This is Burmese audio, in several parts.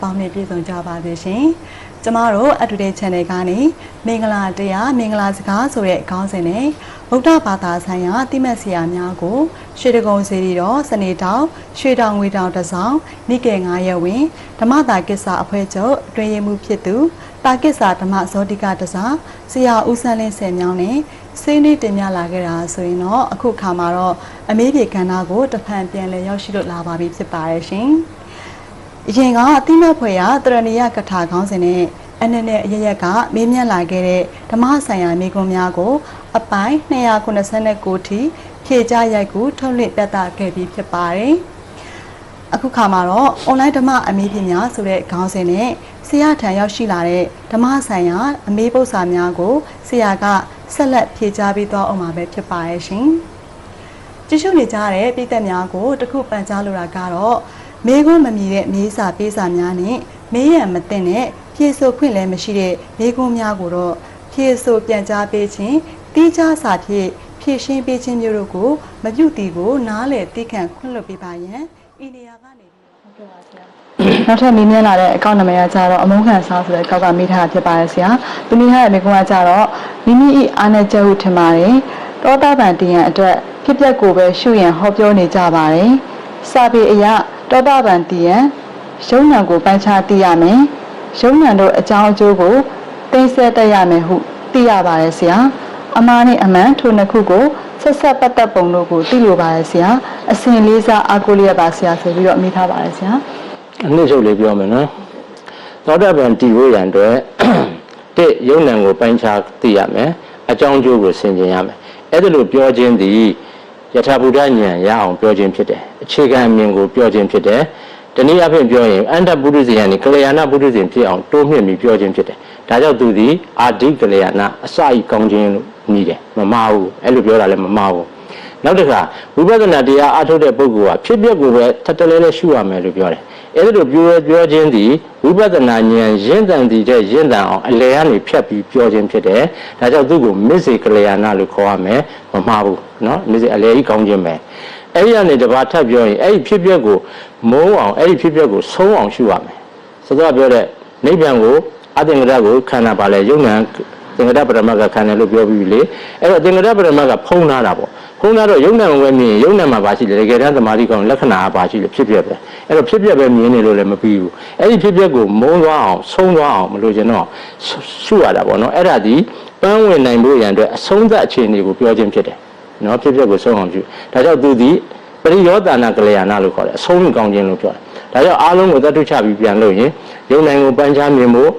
ပေါင်းနဲ့ပြည့်စုံကြပါစေရှင်ကျမတို့ Today Channel ကနေမင်္ဂလာတရားမင်္ဂလာစကားဆိုတဲ့ခေါင်းစဉ်နဲ့ဗုဒ္ဓဘာသာဆိုင်ရာတိမတ်ဆရာများကိုရွှေတကုံစီရီတော်စနေတောင်ရွှေတောင်ငွေတောင်တစောင်းနိကေ9ရက်ဝင်ဓမ္မတာကိစ္စအဖွဲ့ချုပ်အတွင်ရမှုဖြစ်သူတာကိစ္စဓမ္မဇောတိကတစားဆရာဦးဆန်းလင်းဆယ်မြောင်းနဲ့စိနေတင်ပြလာခဲ့တာဆိုရင်တော့အခုခါမှာတော့အမေးပြေကဏ္ဍကိုတဖန်ပြန်လည်ရောက်ရှိလို့လာပါပြီဖြစ်ပါတယ်ရှင်။ အရင်ကအတိမတ်ဖွယ်ရတရဏီယကထာခေါင်းစဉ်နဲ့အနည်းနဲ့အရရက်ကမေးမြန်းလာခဲ့တဲ့ဓမ္မဆိုင်ရာမိကွန်များကို အပိုင်း289ထိဖြည့်ကြရိုက်ကူထုတ်လွှင့်ပြသခဲ့ပြီးဖြစ်ပါတယ်။အခုခါမှာတော့ online ဓမ္မအမေးဖြစ်များဆိုတဲ့ခေါင်းစဉ်နဲ့ဆရာထံရောက်ရှိလာတဲ့ဓမ္မဆိုင်ရာအမေးပု္ပ္ပာများကိုဆရာကဆက်လက်ဖြည့်ကြားပေးသွားအောင်မှာပဲဖြစ်ပါရဲ့ရှင်။ကြည့်ရှုနေကြတဲ့ပြည်သက်များကိုတခုပန်ကြားလိုတာကတော့ မေးခွန်းမမြည်တဲ့မေးစာပေးစာများနဲ့မေးရန်မသိတဲ့ဖြည့်ဆို့ခွင့်လည်းမရှိတဲ့မေးခွန်းများကိုတော့ဖြည့်ဆို့ပြန်ကြားပေးခြင်းတိကျစာဖြင့်ဖြည့်ရှင်းပေးခြင်းမျိုးတို့ကိုမပြုတည်ကိုနားလည်သိခံခွင့်လွှတ်ပေးပါရန်ဤနေရာကနေပြီးဟုတ်ကဲ့ပါဆရာနောက်ထပ်မေးမြန်းလာတဲ့အကောင့်နံပါတ်ကကြတော့အမုန်းခံစားဆိုတဲ့အကောက်ကမေးထားတာဖြစ်ပါတယ်ဆရာသူမိထားတဲ့မေးခွန်းကကြတော့မိမိဤအားနဲ့ချက်ဟုထင်ပါတယ်တောတာပန်တည်ရန်အတွက်ဖြစ်ပျက်ကိုပဲရှုရန်ဟောပြောနေကြပါတယ်စာပေအရ တောတာပန်တည်ရန်ရုံဏကိုပိုင်းခြားသိရမယ်ရုံဏတို့အကြောင်းအကျိုးကိုသိစေတတ်ရမယ်ဟုသိရပါတယ်ဆရာအမားနဲ့အမှန်ထိုနှစ်ခုကိုဆက်ဆက်ပတ်သက်ပုံတို့ကိုသိလိုပါတယ်ဆရာအစဉ်လေးစားအားကိုးလျက်ပါဆရာဆိုပြီးတော့အမိထားပါတယ်ဆရာအနည်းချုပ်လေးပြောမယ်နော်သောတာပန်တည်ဖို့ရန်အတွက်တစ်ယုံနံကိုပိုင်းခြားသိရမယ်အကြောင်းကျိုးကိုဆင်ခြင်ရမယ်အဲ့ဒါလို့ပြောခြင်းသည် ယထာဘုဒ္ဓဉာဏ်ရအောင်ပြောခြင်းဖြစ်တယ်အခြေခံအမြင်ကိုပြောခြင်းဖြစ်တယ်တနည်းအားဖြင့်ပြောရင်အန္တပုရိသေယံနဲ့ကလျာဏပုရိသေဖြစ်အောင်တိုးမြှင့်ပြီးပြောခြင်းဖြစ်တယ်ဒါကြောင့်သူသည်အာဓိကလျာဏအစဤကောင်းခြင်းလို့ညီးတယ်မမှားဘူးအဲ့လိုပြောတာလည်းမမှားဘူး နောက်တစ်ခါဝိပဿနာတရားအားထုတ်တဲ့ပုဂ္ဂိုလ်ကဖြစ်ပျက်ကိုပဲထပ်တလဲလဲရှုရမယ်လို့ပြောတယ်။အဲဒီလိုပြောပြောခြင်းသည်ဝိပဿနာဉာဏ်ရင့်တန်တည်တဲ့ရင့်တန်အောင်အလယ်ကနေဖြတ်ပြီးပြောခြင်းဖြစ်တယ်။ဒါကြောင့်သူ့ကိုမစ္စေကလျာဏလို့ခေါ်ရမယ်မမှားဘူးနော်မစ္စေအလယ်ကြီးကောင်းခြင်းပဲ။အဲဒီကနေတပါထပ်ပြောရင်အဲဒီဖြစ်ပျက်ကိုမုန်းအောင်အဲဒီဖြစ်ပျက်ကိုဆုံးအောင်ရှုရမယ်။စကားပြောတဲ့နိဗ္ဗာန်ကိုအသင်္ကရကိုခန္ဓာပါလဲယုံနာသင်္ကရပရမတ်ကခန္ဓာလို့ပြောပြီးပြီလေအဲ့တော့သင်္ကရပရမတ်ကဖုံးထားတာပေါ့ ဖုံးထားတော့ယုံနာကိုပဲမြင်ရင်ယုံနာမှာပါရှိတယ်တကယ်တမ်းသမာဓိကောင်လက္ခဏာကပါရှိတယ်ဖြစ်ပြပဲအဲ့တော့ဖြစ်ပြပဲမြင်နေလို့လည်းမပြီးဘူးအဲ့ဒီဖြစ်ပြကိုမုံသွားအောင်ဆုံးသွားအောင်မလို့ကျွန်တော်ရှုရတာပေါ့နော်အဲ့ဒါဒီပန်းဝင်နိုင်ဖို့ရန်အတွက်အဆုံးသတ်အခြေအနေကိုပြောခြင်းဖြစ်တယ်နော်ဖြစ်ပြကိုဆုံးအောင်ရှုဒါကြောင့်သူဒီပရိယောတာနာကလျာဏလို့ခေါ်တယ်အဆုံးကောင်းခြင်းလို့ပြောတယ်ဒါကြောင့်အားလုံးကိုသတ္တုချပြီးပြန်လို့ရင်ယုံနိုင်ကိုပန်းချမြင်ဖို့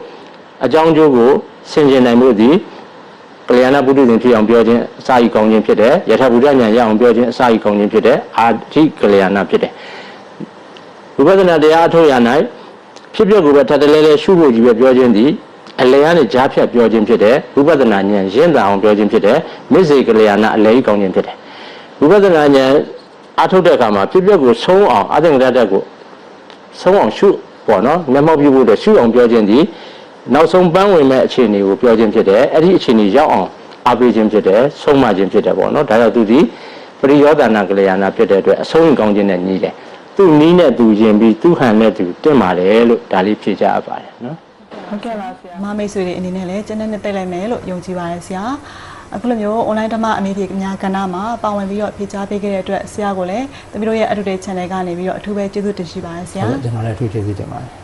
အကြောင်းကျိုးကိုဆင်ခြင်နိုင်မှုသ ည်ကလျာဏပုထုဇဉ်ဖြစ်အောင်ပြောခြင်းအစာဤကောင်းခြင်းဖြစ်တယ်ယထာဘုဒ္ဓဉာဏ်ရအောင်ပြောခြင်းအစာဤကောင်းခြင်းဖြစ်တယ်အာဓိကလျာဏဖြစ်တယ်ဝိပဿနာတရားအထုတ်ရ၌ဖြစ်ပျက်ကိုပဲထပ်တလဲလဲရှုဖို့ကြီးပဲပြောခြင်းသည်အလယ်ကနေကြားဖြတ်ပြောခြင်းဖြစ်တယ်ဝိပဿနာဉာဏ်ရင့်တာအောင်ပြောခြင်းဖြစ်တယ်မစ္စေကလျာဏအလယ်ကြီးကောင်းခြင်းဖြစ်တယ်ဝိပဿနာဉာဏ်အထုတ်တဲ့အခါမှာဖြစ်ပျက်ကိုဆုံးအောင်အသင်္ကရတ္တကိုဆုံးအောင်ရှုပေါ့နော်မျက်မှောက်ပြုဖို့အတွက်ရှုအောင်ပြောခြင်းဒီ နောက်ဆုံးပန်းဝင်မဲ့အခြေအနေကိုပြောခြင်းဖြစ်တယ်အဲ့ဒီအခြေအနေရောက်အောင်အားပေးခြင်းဖြစ်တယ်ဆုံးမခြင်းဖြစ်တယ်ပေါ့နော်ဒါကြောင့်သူဒီပရိယောဒနာကလျာဏဖြစ်တဲ့အတွက်အဆုံးကောင်းခြင်းနဲ့ညီးတယ်သူနီးနဲ့သူယင်ပြီးသူဟန်နဲ့သူတင့်ပါတယ်လို့ဒါလေးဖြေကြအပ်ပါတယ်နော်ဟုတ်ကဲ့ပါဆရာမမိတ်ဆွေတွေအနေနဲ့လည်းကျန်တဲ့နှစ်သိလိုက်မယ်လို့ယုံကြည်ပါတယ်ဆရာအခုလိုမျိုး online ဓမ္မအမေးဖြေအများကဏ္ဍမှာပါဝင်ပြီးတော့ဖြေကြားပေးခဲ့တဲ့အတွက်ဆရာကိုလည်းတမီးတို့ရဲ့ Today Channel ကနေပြီးတော့အထူးပဲကျေးဇူးတင်ရှိပါတယ်ဆရာကျွန်တော်လည်းအထူးကျေးဇူးတင်ပါတယ်